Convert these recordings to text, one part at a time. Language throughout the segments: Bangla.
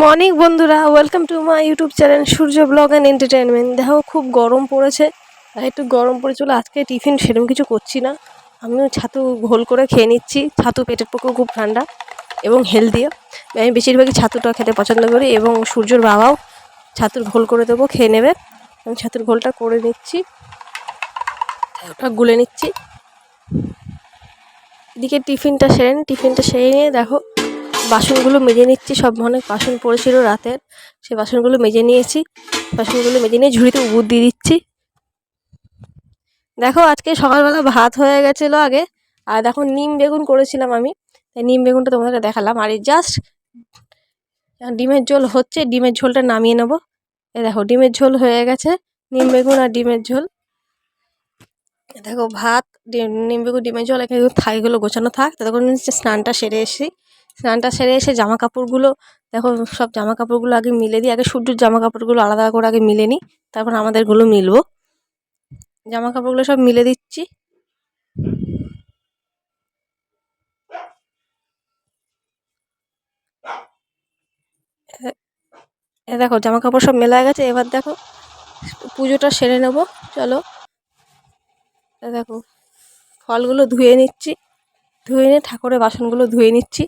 মর্নিং বন্ধুরা welcome to my YouTube channel Surya vlog and entertainment দেখো খুব গরম পড়েছে। একটু গরম পড়ে চলে আজকে টিফিন সেরকম কিছু করছি না। আমিও ছাতু ঘোল করে খেয়ে নিচ্ছি। ছাতু পেটের পক্ষেও খুব ঠান্ডা এবং হেলদিও আমি বেশিরভাগই ছাতুটা খেতে পছন্দ করি এবং সূর্যর বাবাও ছাতুর ঘোল করে দেবো খেয়ে নেবে। আমি ছাতুর ঘোলটা করে নিচ্ছি। ওটা গুলে নিচ্ছি। এদিকে টিফিনটা সেরে নিই, টিফিনটা সেরে নিয়ে দেখো। বাসনগুলো মেজে নিচ্ছি, সব অনেক বাসন পড়েছিল রাতের। সেই বাসনগুলো মেজে নিয়েছি, বাসনগুলো মেজে নিয়ে ঝুড়িতে উবুর দিয়ে দিচ্ছি। দেখো, আজকে সকালবেলা ভাত হয়ে গেছিল আগে, আর দেখো নিম বেগুন করেছিলাম আমি। তাই নিম বেগুনটা তোমাদেরকে দেখালাম। আর জাস্ট ডিমের ঝোল হচ্ছে, ডিমের ঝোলটা নামিয়ে নেব। এ দেখো, ডিমের ঝোল হয়ে গেছে, নিম বেগুন আর ডিমের ঝোল। দেখো, ভাত, ডিম- নিম বেগুন, ডিমের ঝোল এখানে থাইগুলো গোছানো থাক, ততক্ষণ স্নানটা সেরে এসি স্নানটা সেরে এসে জামা কাপড়গুলো দেখো সব জামা কাপড়গুলো আগে মিলে দিই, আগে সূর্যর জামা কাপড়গুলো আলাদা করে আগে মিলে নিই, তারপর আমাদেরগুলো মিলবো। জামা কাপড়গুলো সব মিলে দিচ্ছি। এ- দেখো জামা কাপড় সব মেলা গেছে, এবার দেখো পুজোটা সেরে নেব, চলো। দেখো, ফলগুলো ধুয়ে নিচ্ছি, ধুয়ে নিয়ে ঠাকুরের বাসনগুলো ধুয়ে নিচ্ছি।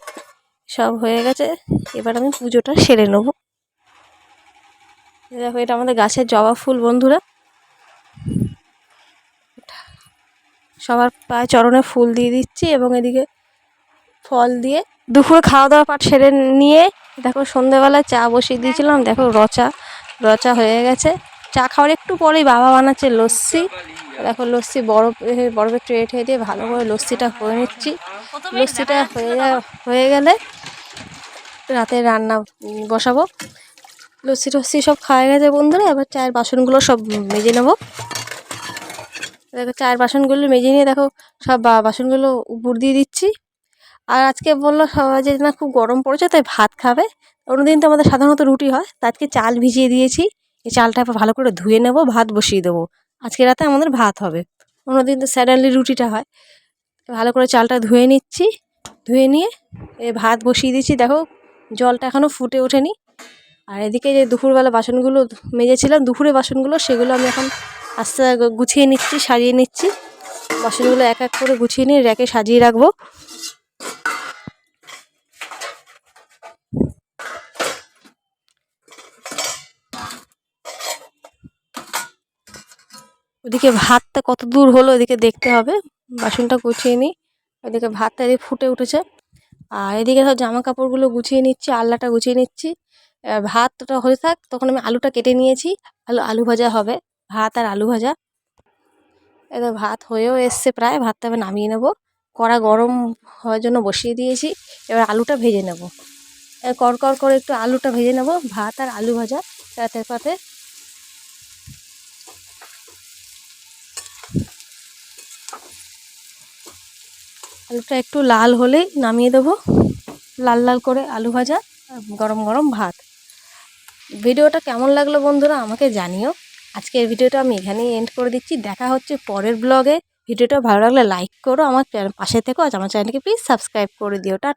সব হয়ে গেছে। এবার আমি পুজোটা সেরে নেব। দেখো, এটা আমাদের গাছের জবা ফুল, বন্ধুরা। সবার পায়ে চরণে ফুল দিয়ে দিচ্ছি এবং এদিকে ফল দিয়ে দুপুরে খাওয়া দাওয়া পাট সেরে নিয়ে দেখো, সন্ধেবেলায় চা বসিয়ে দিয়েছিলাম। দেখো, রচা রচা হয়ে গেছে। চা খাওয়ার একটু পরেই বাবা বানাচ্ছে লস্যি। দেখো, লস্যি বরফ বরফের ট্রে ঠে দিয়ে ভালো করে লস্যিটা করে নিচ্ছি। লস্যিটা হয়ে হয়ে গেলে রাতে রান্না বসাবো। লস্যি টস্যি সব খাওয়া গেছে বন্ধুরা, এবার চায়ের বাসনগুলো সব মেজে নেব। দেখো, চায়ের বাসনগুলো মেজে নিয়ে দেখো, সব বাসনগুলো উপর দিয়ে দিচ্ছি। আর আজকে বলল সবাই যে না খুব গরম পড়েছে, তাই ভাত খাবে। অন্যদিন তো আমাদের সাধারণত রুটি হয়, তা আজকে চাল ভিজিয়ে দিয়েছি। এই চালটা ভালো করে ধুয়ে নেব, ভাত বসিয়ে দেবো। আজকে রাতে আমাদের ভাত হবে। অন্যদিন তো স্যাডানলি রুটিটা হয়। ভালো করে চালটা ধুয়ে নিচ্ছি, ধুয়ে নিয়ে এ ভাত বসিয়ে দিচ্ছি। দেখো জলটা এখনও ফুটে ওঠেনি। আর এদিকে যে দুপুরবেলা বাসনগুলো মেজেছিলাম, দুপুরে বাসনগুলো, সেগুলো আমি এখন আস্তে গুছিয়ে নিচ্ছি, সাজিয়ে নিচ্ছি। বাসনগুলো এক এক করে গুছিয়ে নিয়ে র্যাকে সাজিয়ে রাখব। ওদিকে ভাতটা কত দূর হলো, ওদিকে দেখতে হবে। বাসনটা গুছিয়ে নিই। ওদিকে ভাতটা এদিকে ফুটে উঠেছে। আর এদিকে ধর জামা কাপড়গুলো গুছিয়ে নিচ্ছি, আলনাটা গুছিয়ে নিচ্ছি। ভাতটা হয়ে থাক, তখন আমি আলুটা কেটে নিয়েছি। আলু আলু ভাজা হবে, ভাত আর আলু ভাজা। এবার ভাত হয়েও এসছে প্রায়, ভাতটা এবার নামিয়ে নেব। কড়া গরম হওয়ার জন্য বসিয়ে দিয়েছি, এবার আলুটা ভেজে নেব। কর কর একটু আলুটা ভেজে নেব, ভাত আর আলু ভাজা রাতের পাতে। আলুটা একটু লাল হলেই নামিয়ে দেবো। লাল লাল করে আলু ভাজা গরম গরম ভাত। ভিডিওটা কেমন লাগল বন্ধুরা আমাকে জানিও। আজকের ভিডিওটা আমি এখানেই এন্ড করে দিচ্ছি। দেখা হচ্ছে পরের ব্লগে ভিডিওটা ভালো লাগলে লাইক করো, আমার পাশে থেকো। আজ আমার চ্যানেলকে প্লিজ সাবস্ক্রাইব করে দিও। টা